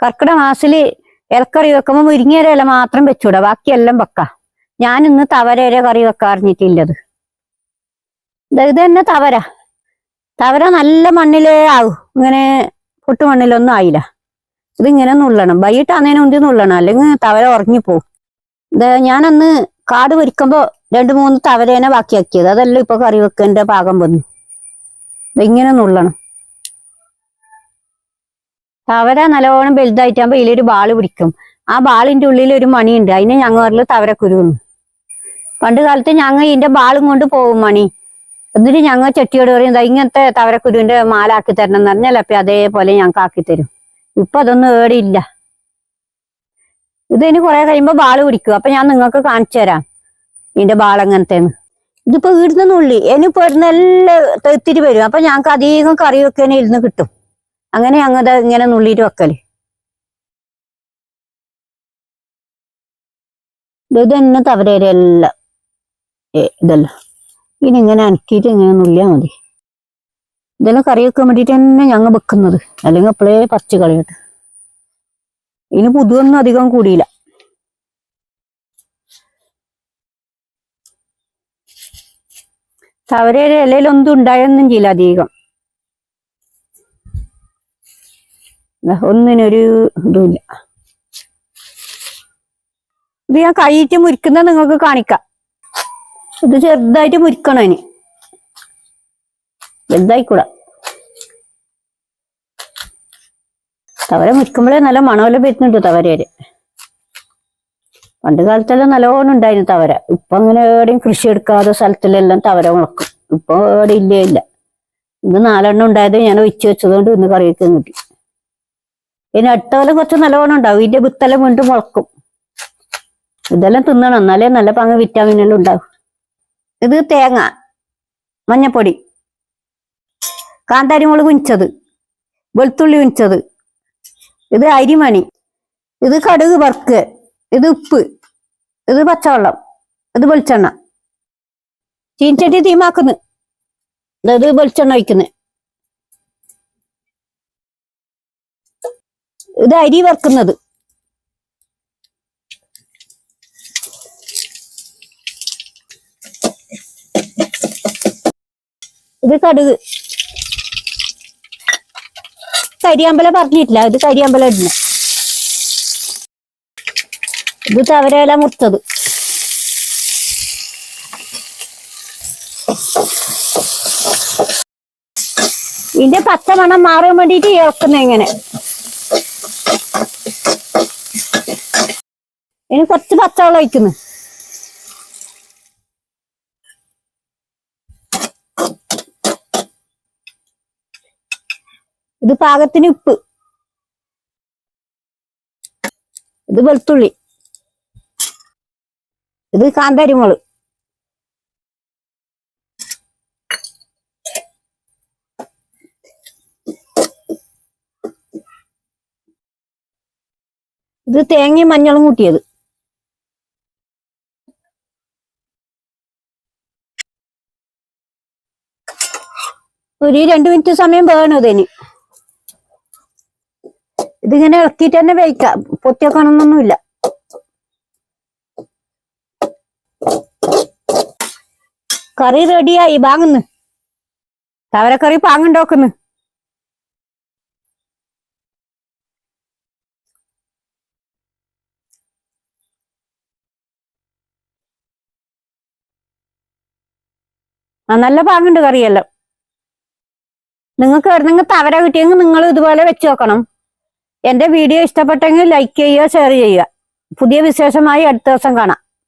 കർക്കിടക മാസത്തിൽ ഇലക്കറി വെക്കുമ്പോ മുരിങ്ങയുടെ ഇല മാത്രം വെച്ചൂടാ ബാക്കിയെല്ലാം വെക്കാം. ഞാൻ ഇന്ന് തവരയുടെ കറി വെക്കാറിഞ്ഞിട്ടില്ലത് ഇത് തന്നെ തവര. തവര നല്ല മണ്ണിലേ ആവും. ഇങ്ങനെ പൊട്ടുമണ്ണിലൊന്നും ആയില്ല. ഇതിങ്ങനെ നുള്ളണം. വൈകിട്ടാന്നേനെ ഉന്തി നുള്ളണം. അല്ലെങ്കിൽ തവര ഉറങ്ങിപ്പോവും ഞാനന്ന് കാട് പൊരിക്കുമ്പോ രണ്ട് മൂന്ന് തവരേനെ ബാക്കിയാക്കിയത്. അതല്ല ഇപ്പൊ കറി വെക്കേണ്ട പാകം വന്നു. ഇതിങ്ങനെ നുള്ളണം. തവര നല്ലോണം വലുതായിട്ടാകുമ്പോ ഇതിലൊരു ബാൾ പിടിക്കും. ആ ബാളിന്റെ ഉള്ളിൽ ഒരു മണിയുണ്ട്. അതിനെ ഞങ്ങൾ തവരക്കുരുന്ന് പണ്ട് കാലത്ത് ഞങ്ങൾ ഇതിന്റെ ബാളും കൊണ്ട് പോകും മണി. എന്നിട്ട് ഞങ്ങൾ ചെട്ടിയോട് പറയും "ദാ ഇങ്ങനത്തെ തവരക്കുരുവിന്റെ മാല ആക്കി തരണം എന്ന് പറഞ്ഞാൽ അപ്പൊ അതേപോലെ ഞങ്ങൾക്ക് ആക്കി തരും. ഇപ്പൊ അതൊന്നും ഏടിയില്ല ഇതിന് കുറെ കഴിയുമ്പോ ബാൾ പിടിക്കും. അപ്പൊ ഞാൻ നിങ്ങൾക്ക് കാണിച്ചു തരാം ഇതിന്റെ ബാൾ എങ്ങനത്തെന്ന്. ഇതിപ്പോ ഇടുന്ന ഉള്ളി ഇനിയിപ്പോ ഇവിടുന്ന് എല്ലാം തെത്തിരി വരും. അപ്പൊ ഞങ്ങൾക്ക് അധികം കറി വെക്കാൻ ഇരുന്ന് കിട്ടും. അങ്ങനെ അങ്ങോട്ട് ഇങ്ങനെ നുള്ളിയിട്ട് വെക്കൽ. ഇത് തന്നെ തവരയിലെല്ലാം ഇതല്ല. ഇനി ഇങ്ങനെ അനക്കിയിട്ട് ഇങ്ങനെ നുള്ളിയാ മതി. ഇതെല്ലാം കറി വെക്കാൻ വേണ്ടിട്ട് തന്നെ ഞങ്ങൾ വെക്കുന്നത്. അല്ലെങ്കിൽ അപ്പോഴേ പച്ച കളിയിട്ട് ഇനി പുതുവൊന്നും അധികം കൂടിയില്ല. തവരയുടെ ഇലയിലൊന്നും ഉണ്ടായൊന്നും ചെയ്യില്ല അധികം. ഒന്നിനൊരു ഇതുമില്ല ഇത് ഞാൻ കൈയിട്ട് മുരിക്കുന്ന നിങ്ങൾക്ക് കാണിക്കാം. ഇത് ചെറുതായിട്ട് മുരിക്കണം ഇനി വലുതായിക്കൂടാ. തവര മുരിക്കുമ്പോഴേ നല്ല മണമെല്ലാം വരുന്നുണ്ട് തവരേര് പണ്ട് കാലത്തെല്ലാം നല്ലോണം ഉണ്ടായിരുന്നു തവര. ഇപ്പൊ അങ്ങനെ എവിടെയും കൃഷി എടുക്കാതെ സ്ഥലത്തിലെല്ലാം തവര മുളക്കും. ഇപ്പൊ എവിടെ ഇല്ലേ ഇല്ല. ഇന്ന് നാലെണ്ണം ഉണ്ടായത് ഞാൻ ഒഴിച്ചു വെച്ചതുകൊണ്ട് ഇന്ന് കറിയൊക്കെ കിട്ടി ഇനി അടുത്ത കുറച്ച് നല്ലോണം ഉണ്ടാവും. ഇതിന്റെ വിത്തെല്ലാം വീണ്ടും മുളക്കും. ഇതെല്ലാം തിന്നണം. എന്നാലേ നല്ല പങ്ക് വിറ്റാമിനെല്ലാം ഉണ്ടാവും. ഇത് തേങ്ങ മഞ്ഞപ്പൊടി കാന്താരിമുളക് ഉഞ്ചത് വെളുത്തുള്ളി ഉഞ്ചത് ഇത് അരിമണി ഇത് കടുക് വറുക്ക് ഇത് ഉപ്പ് ഇത് പച്ചവെള്ളം ഇത് വെളിച്ചെണ്ണ. ചീൻചട്ടി തീമാക്കുന്നു. ഇത് വെളിച്ചെണ്ണ ഒഴിക്കുന്നു. ഇത് അരി വറുക്കുന്നത്. ഇത് കടുക് കരിയാമ്പല പറഞ്ഞിട്ടില്ല. ഇത് കരിയാമ്പല ഇടുന്നു. ഇത് തവരയില മുറിച്ചത്. ഇതിന്റെ പച്ച മണം മാറാൻ വേണ്ടിട്ട് ഇറക്കുന്ന ഇങ്ങനെ. ഇനി കുറച്ച് പച്ചവെള്ളം ഒഴിക്കുന്നു. ഇത് പാകത്തിന് ഉപ്പ്. ഇത് വെളുത്തുള്ളി. ഇത് കാന്താരിമുളക്. ഇത് തേങ്ങയും മഞ്ഞളും കൂട്ടിയത്. ഒരു രണ്ട് മിനിറ്റ് സമയം വേണം ഇതിന്. ഇതിങ്ങനെ ഇളക്കിയിട്ട് തന്നെ വേവിക്കാം. പൊത്തിയൊക്കണമെന്നൊന്നുമില്ല കറി റെഡിയായി വാങ്ങുന്നു. തവരക്കറി പാങ്ങുണ്ടോക്കുന്നു. ആ നല്ല പാങ്ങുണ്ട് കറിയെല്ലാം. നിങ്ങൾക്ക് നിങ്ങൾ തവര കിട്ടിയെങ്കിൽ നിങ്ങൾ ഇതുപോലെ വെച്ച് നോക്കണം. എന്റെ വീഡിയോ ഇഷ്ടപ്പെട്ടെങ്കിൽ ലൈക്ക് ചെയ്യുക ഷെയർ ചെയ്യുക. പുതിയ വിശേഷമായി അടുത്ത ദിവസം കാണാം.